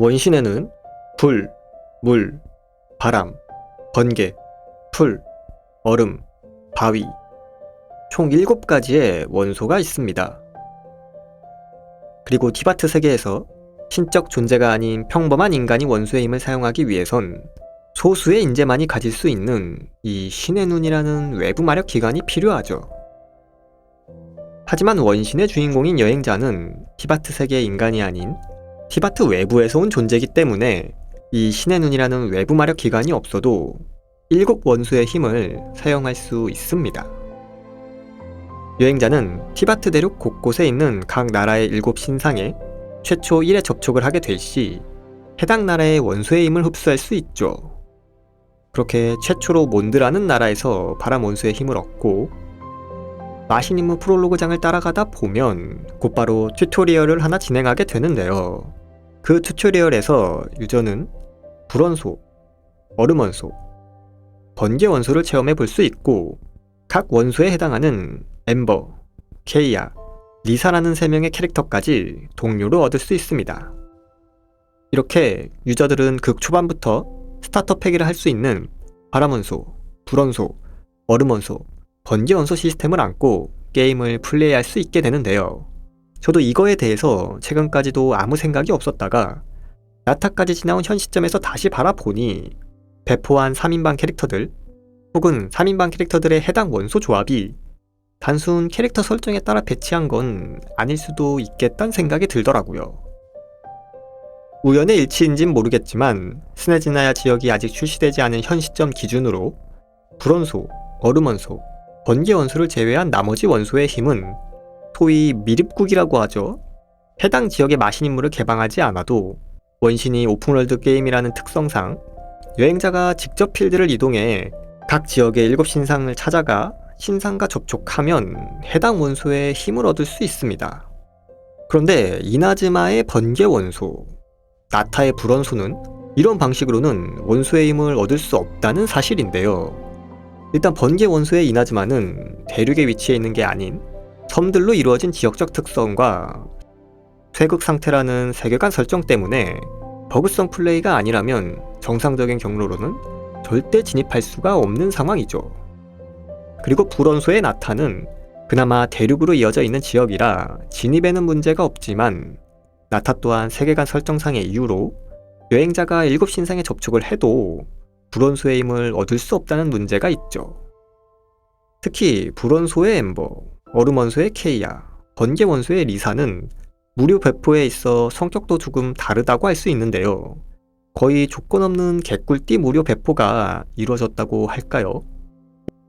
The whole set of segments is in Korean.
원신에는 불, 물, 바람, 번개, 풀, 얼음, 바위, 총 7가지의 원소가 있습니다. 그리고 티바트 세계에서 신적 존재가 아닌 평범한 인간이 원소의 힘을 사용하기 위해선 소수의 인재만이 가질 수 있는 이 신의 눈이라는 외부 마력 기관이 필요하죠. 하지만 원신의 주인공인 여행자는 티바트 세계의 인간이 아닌 티바트 외부에서 온 존재이기 때문에 이 신의 눈이라는 외부 마력 기관이 없어도 일곱 원소의 힘을 사용할 수 있습니다. 여행자는 티바트 대륙 곳곳에 있는 각 나라의 일곱 신상에 최초 1회 접촉을 하게 될 시 해당 나라의 원소의 힘을 흡수할 수 있죠. 그렇게 최초로 몬드라는 나라에서 바람 원소의 힘을 얻고 마시니무 프롤로그장을 따라가다 보면 곧바로 튜토리얼을 하나 진행하게 되는데요. 그 튜토리얼에서 유저는 불원소, 얼음원소, 번개원소를 체험해 볼 수 있고 각 원소에 해당하는 엠버, 케이아, 리사라는 세 명의 캐릭터까지 동료로 얻을 수 있습니다. 이렇게 유저들은 극 초반부터 스타터 패기를 할 수 있는 바람원소, 불원소, 얼음원소, 번개원소 시스템을 안고 게임을 플레이할 수 있게 되는데요. 저도 이거에 대해서 최근까지도 아무 생각이 없었다가 나타까지 지나온 현 시점에서 다시 바라보니 배포한 3인방 캐릭터들 혹은 3인방 캐릭터들의 해당 원소 조합이 단순 캐릭터 설정에 따라 배치한 건 아닐 수도 있겠다는 생각이 들더라고요. 우연의 일치인진 모르겠지만 스네지나야 지역이 아직 출시되지 않은 현 시점 기준으로 불원소, 얼음원소, 번개원소를 제외한 나머지 원소의 힘은 소위 미립국이라고 하죠. 해당 지역의 마신인물을 개방하지 않아도 원신이 오픈월드 게임이라는 특성상 여행자가 직접 필드를 이동해 각 지역의 일곱 신상을 찾아가 신상과 접촉하면 해당 원소의 힘을 얻을 수 있습니다. 그런데 이나즈마의 번개 원소, 나타의 불원소는 이런 방식으로는 원소의 힘을 얻을 수 없다는 사실인데요. 일단 번개 원소의 이나즈마는 대륙에 위치해 있는 게 아닌 섬들로 이루어진 지역적 특성과 쇄극 상태라는 세계관 설정 때문에 버그성 플레이가 아니라면 정상적인 경로로는 절대 진입할 수가 없는 상황이죠. 그리고 불원소의 나타는 그나마 대륙으로 이어져 있는 지역이라 진입에는 문제가 없지만 나타 또한 세계관 설정상의 이유로 여행자가 일곱 신상에 접촉을 해도 불원소의 힘을 얻을 수 없다는 문제가 있죠. 특히 불원소의 엠버, 얼음 원소의 케이아, 번개 원소의 리사는 무료 배포에 있어 성격도 조금 다르다고 할 수 있는데요. 거의 조건 없는 개꿀띠 무료 배포가 이루어졌다고 할까요?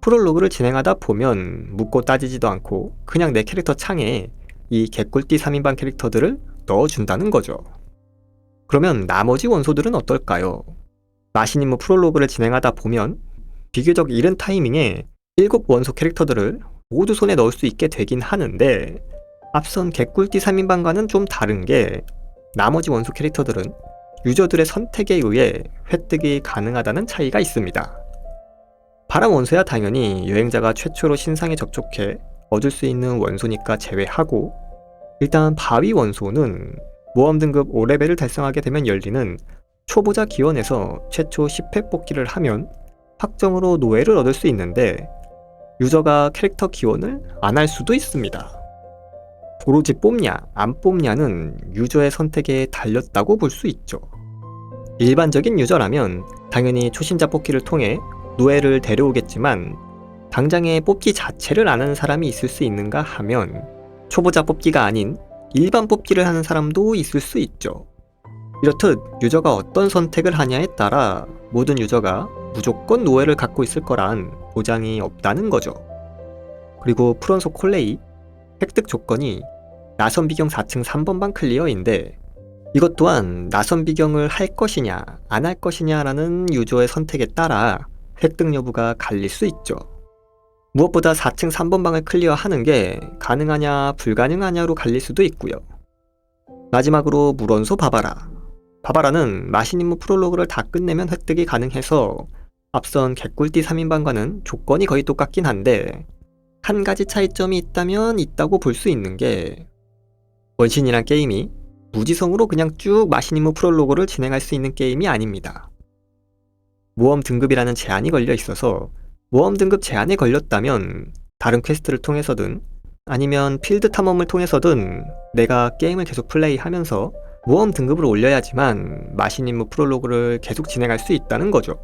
프롤로그를 진행하다 보면 묻고 따지지도 않고 그냥 내 캐릭터 창에 이 개꿀띠 3인방 캐릭터들을 넣어준다는 거죠. 그러면 나머지 원소들은 어떨까요? 마신임무 프롤로그를 진행하다 보면 비교적 이른 타이밍에 7 원소 캐릭터들을 모두 손에 넣을 수 있게 되긴 하는데 앞선 개꿀띠 3인방과는 좀 다른 게 나머지 원소 캐릭터들은 유저들의 선택에 의해 획득이 가능하다는 차이가 있습니다. 바람 원소야 당연히 여행자가 최초로 신상에 접촉해 얻을 수 있는 원소니까 제외하고 일단 바위 원소는 모험 등급 5레벨을 달성하게 되면 열리는 초보자 기원에서 최초 10회 뽑기를 하면 확정으로 노예를 얻을 수 있는데 유저가 캐릭터 기원을 안 할 수도 있습니다. 오로지 뽑냐 안 뽑냐는 유저의 선택에 달렸다고 볼 수 있죠. 일반적인 유저라면 당연히 초신자 뽑기를 통해 노예를 데려오겠지만 당장에 뽑기 자체를 안 하는 사람이 있을 수 있는가 하면 초보자 뽑기가 아닌 일반 뽑기를 하는 사람도 있을 수 있죠. 이렇듯 유저가 어떤 선택을 하냐에 따라 모든 유저가 무조건 노예를 갖고 있을 거란 보장이 없다는 거죠. 그리고 프론소 콜레이 획득 조건이 나선 비경 4층 3번방 클리어인데 이것 또한 나선 비경을 할 것이냐 안 할 것이냐라는 유저의 선택에 따라 획득 여부가 갈릴 수 있죠. 무엇보다 4층 3번방을 클리어하는 게 가능하냐 불가능하냐로 갈릴 수도 있고요. 마지막으로 물원소 바바라. 바바라는 마신 임무 프롤로그를 다 끝내면 획득이 가능해서 앞선 개꿀띠 3인방과는 조건이 거의 똑같긴 한데 한 가지 차이점이 있다면 있다고 볼 수 있는 게 원신이란 게임이 무지성으로 그냥 쭉 마신 임무 프롤로그를 진행할 수 있는 게임이 아닙니다. 모험 등급이라는 제한이 걸려 있어서 모험 등급 제한에 걸렸다면 다른 퀘스트를 통해서든 아니면 필드 탐험을 통해서든 내가 게임을 계속 플레이하면서 모험 등급을 올려야지만 마신 임무 프롤로그를 계속 진행할 수 있다는 거죠.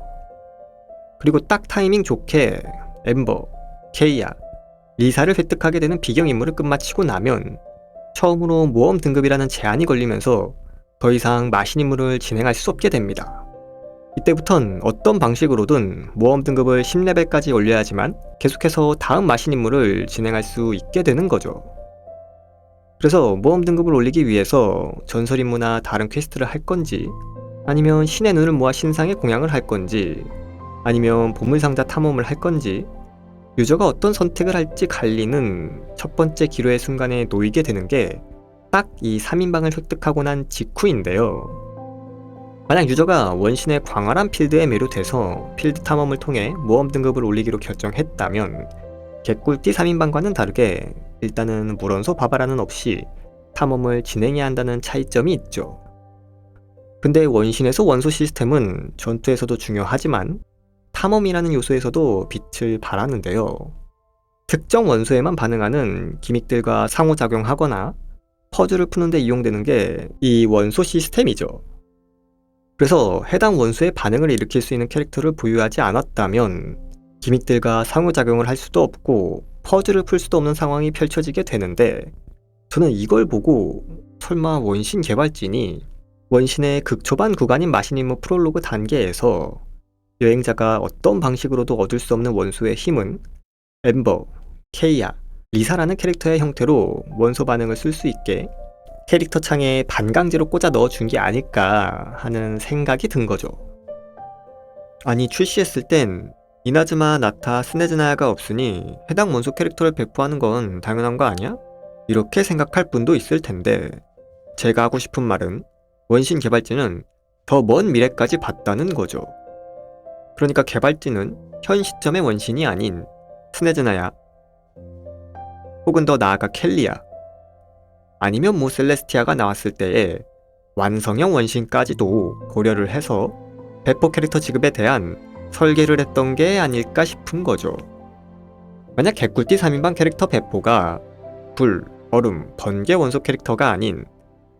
그리고 딱 타이밍 좋게 엠버, 케이아, 리사를 획득하게 되는 비경 임무를 끝마치고 나면 처음으로 모험 등급이라는 제한이 걸리면서 더 이상 마신 임무를 진행할 수 없게 됩니다. 이때부턴 어떤 방식으로든 모험 등급을 10레벨까지 올려야지만 계속해서 다음 마신 임무를 진행할 수 있게 되는 거죠. 그래서 모험 등급을 올리기 위해서 전설 임무나 다른 퀘스트를 할 건지 아니면 신의 눈을 모아 신상의 공양을 할 건지 아니면 보물상자 탐험을 할 건지 유저가 어떤 선택을 할지 갈리는 첫 번째 기로의 순간에 놓이게 되는 게 딱 이 3인방을 획득하고 난 직후인데요. 만약 유저가 원신의 광활한 필드에 매료돼서 필드 탐험을 통해 모험 등급을 올리기로 결정했다면 개꿀띠 3인방과는 다르게 일단은 물원소 바바라는 없이 탐험을 진행해야 한다는 차이점이 있죠. 근데 원신에서 원소 시스템은 전투에서도 중요하지만 탐험이라는 요소에서도 빛을 발하는데요. 특정 원소에만 반응하는 기믹들과 상호작용하거나 퍼즐을 푸는데 이용되는 게 이 원소 시스템이죠. 그래서 해당 원소의 반응을 일으킬 수 있는 캐릭터를 보유하지 않았다면 기믹들과 상호작용을 할 수도 없고 퍼즐을 풀 수도 없는 상황이 펼쳐지게 되는데 저는 이걸 보고 설마 원신 개발진이 원신의 극초반 구간인 마신임무 프롤로그 단계에서 여행자가 어떤 방식으로도 얻을 수 없는 원소의 힘은 엠버, 케이아, 리사라는 캐릭터의 형태로 원소 반응을 쓸 수 있게 캐릭터 창에 반강제로 꽂아 넣어준 게 아닐까 하는 생각이 든 거죠. 아니 출시했을 땐 이나즈마, 나타, 스네즈나야가 없으니 해당 원소 캐릭터를 배포하는 건 당연한 거 아니야? 이렇게 생각할 분도 있을 텐데 제가 하고 싶은 말은 원신 개발진은 더 먼 미래까지 봤다는 거죠. 그러니까 개발진은 현 시점의 원신이 아닌 스네즈나야 혹은 더 나아가 켈리야 아니면 뭐 셀레스티아가 나왔을 때의 완성형 원신까지도 고려를 해서 배포 캐릭터 지급에 대한 설계를 했던 게 아닐까 싶은 거죠. 만약 개꿀띠 3인방 캐릭터 배포가 불, 얼음, 번개 원소 캐릭터가 아닌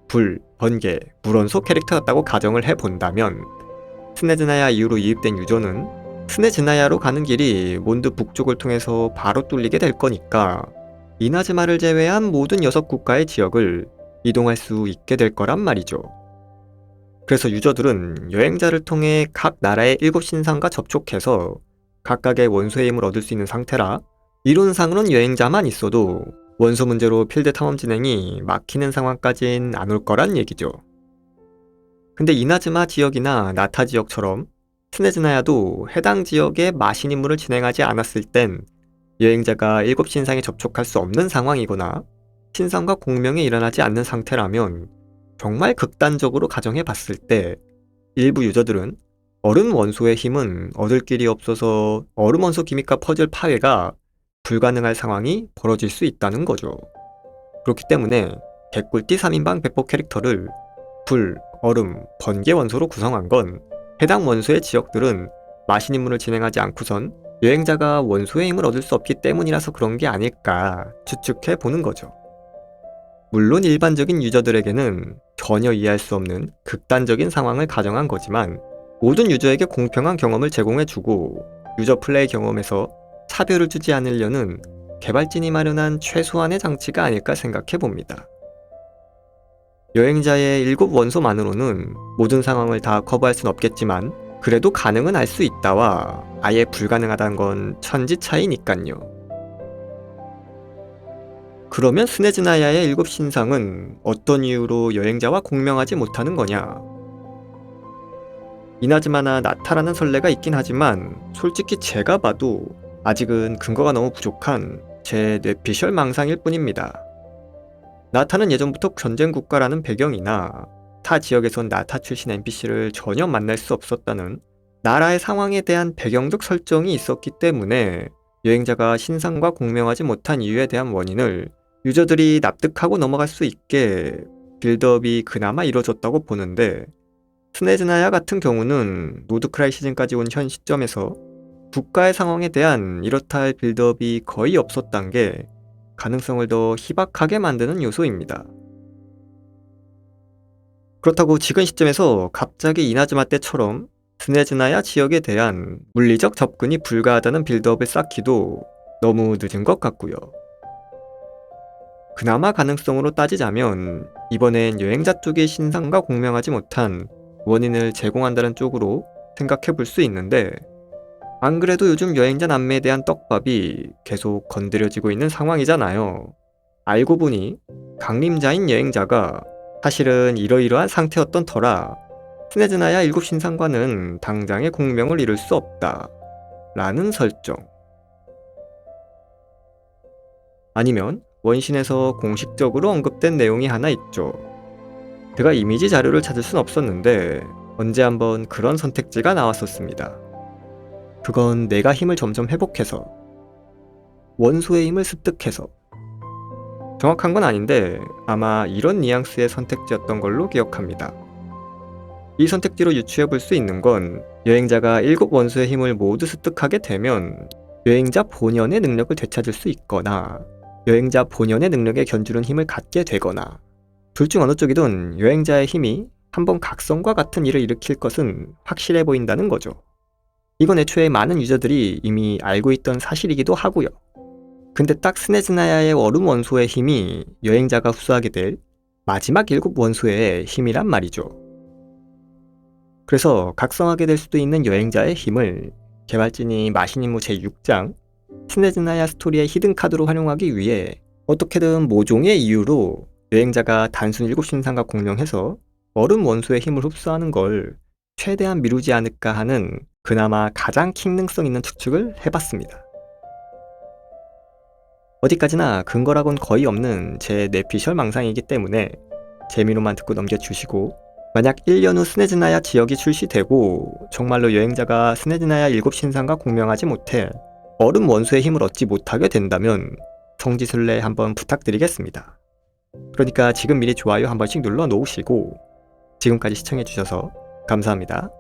불, 번개, 물원소 캐릭터였다고 가정을 해본다면 스네즈나야 이후로 이입된 유저는 스네즈나야로 가는 길이 몬드 북쪽을 통해서 바로 뚫리게 될 거니까 이나즈마를 제외한 모든 여섯 국가의 지역을 이동할 수 있게 될 거란 말이죠. 그래서 유저들은 여행자를 통해 각 나라의 일곱 신상과 접촉해서 각각의 원소의 힘을 얻을 수 있는 상태라 이론상으론 여행자만 있어도 원소 문제로 필드 탐험 진행이 막히는 상황까진 안 올 거란 얘기죠. 근데 이나즈마 지역이나 나타 지역처럼 스네즈나야도 해당 지역에 마신 임무를 진행하지 않았을 땐 여행자가 일곱 신상에 접촉할 수 없는 상황이거나 신상과 공명이 일어나지 않는 상태라면 정말 극단적으로 가정해 봤을 때 일부 유저들은 얼음 원소의 힘은 얻을 길이 없어서 얼음 원소 기믹과 퍼즐 파괴가 불가능할 상황이 벌어질 수 있다는 거죠. 그렇기 때문에 개꿀띠 3인방 배포 캐릭터를 불, 얼음, 번개 원소로 구성한 건 해당 원소의 지역들은 마신 임무를 진행하지 않고선 여행자가 원소의 힘을 얻을 수 없기 때문이라서 그런 게 아닐까 추측해 보는 거죠. 물론 일반적인 유저들에게는 전혀 이해할 수 없는 극단적인 상황을 가정한 거지만 모든 유저에게 공평한 경험을 제공해주고 유저 플레이 경험에서 차별을 주지 않으려는 개발진이 마련한 최소한의 장치가 아닐까 생각해 봅니다. 여행자의 일곱 원소만으로는 모든 상황을 다 커버할 순 없겠지만 그래도 가능은 알 수 있다와 아예 불가능하다는 건 천지 차이니깐요. 그러면 스네즈나야의 일곱 신상은 어떤 이유로 여행자와 공명하지 못하는 거냐? 이나즈마나 나타라는 설레가 있긴 하지만 솔직히 제가 봐도 아직은 근거가 너무 부족한 제 뇌피셜 망상일 뿐입니다. 나타는 예전부터 전쟁 국가라는 배경이나 타 지역에선 나타 출신 NPC를 전혀 만날 수 없었다는 나라의 상황에 대한 배경적 설정이 있었기 때문에 여행자가 신상과 공명하지 못한 이유에 대한 원인을 유저들이 납득하고 넘어갈 수 있게 빌드업이 그나마 이루어졌다고 보는데 스네즈나야 같은 경우는 노드크라이 시즌까지 온 현 시점에서 국가의 상황에 대한 이렇다 할 빌드업이 거의 없었단 게 가능성을 더 희박하게 만드는 요소입니다. 그렇다고 지금 시점에서 갑자기 이나즈마 때처럼 스네즈나야 지역에 대한 물리적 접근이 불가하다는 빌드업을 쌓기도 너무 늦은 것 같고요. 그나마 가능성으로 따지자면 이번엔 여행자 쪽의 신상과 공명하지 못한 원인을 제공한다는 쪽으로 생각해 볼 수 있는데 안 그래도 요즘 여행자 남매에 대한 떡밥이 계속 건드려지고 있는 상황이잖아요. 알고 보니 강림자인 여행자가 사실은 이러이러한 상태였던 터라 스네즈나야 일곱 신상과는 당장의 공명을 이룰 수 없다. 라는 설정. 아니면 원신에서 공식적으로 언급된 내용이 하나 있죠. 제가 이미지 자료를 찾을 순 없었는데 언제 한번 그런 선택지가 나왔었습니다. 그건 내가 힘을 점점 회복해서 원소의 힘을 습득해서 정확한 건 아닌데 아마 이런 뉘앙스의 선택지였던 걸로 기억합니다. 이 선택지로 유추해 볼 수 있는 건 여행자가 일곱 원소의 힘을 모두 습득하게 되면 여행자 본연의 능력을 되찾을 수 있거나 여행자 본연의 능력에 견주는 힘을 갖게 되거나 둘 중 어느 쪽이든 여행자의 힘이 한번 각성과 같은 일을 일으킬 것은 확실해 보인다는 거죠. 이건 애초에 많은 유저들이 이미 알고 있던 사실이기도 하고요. 근데 딱 스네즈나야의 얼음 원소의 힘이 여행자가 흡수하게 될 마지막 일곱 원소의 힘이란 말이죠. 그래서 각성하게 될 수도 있는 여행자의 힘을 개발진이 마신임무 제6장 스네즈나야 스토리의 히든카드로 활용하기 위해 어떻게든 모종의 이유로 여행자가 단순 일곱 신상과 공명해서 얼음 원소의 힘을 흡수하는 걸 최대한 미루지 않을까 하는 그나마 가장 킹능성 있는 추측을 해봤습니다. 어디까지나 근거라곤 거의 없는 제 내피셜 망상이기 때문에 재미로만 듣고 넘겨주시고 만약 1년 후 스네즈나야 지역이 출시되고 정말로 여행자가 스네즈나야 일곱 신상과 공명하지 못해 얼음 원수의 힘을 얻지 못하게 된다면 성지순례 한번 부탁드리겠습니다. 그러니까 지금 미리 좋아요 한 번씩 눌러 놓으시고 지금까지 시청해주셔서 감사합니다.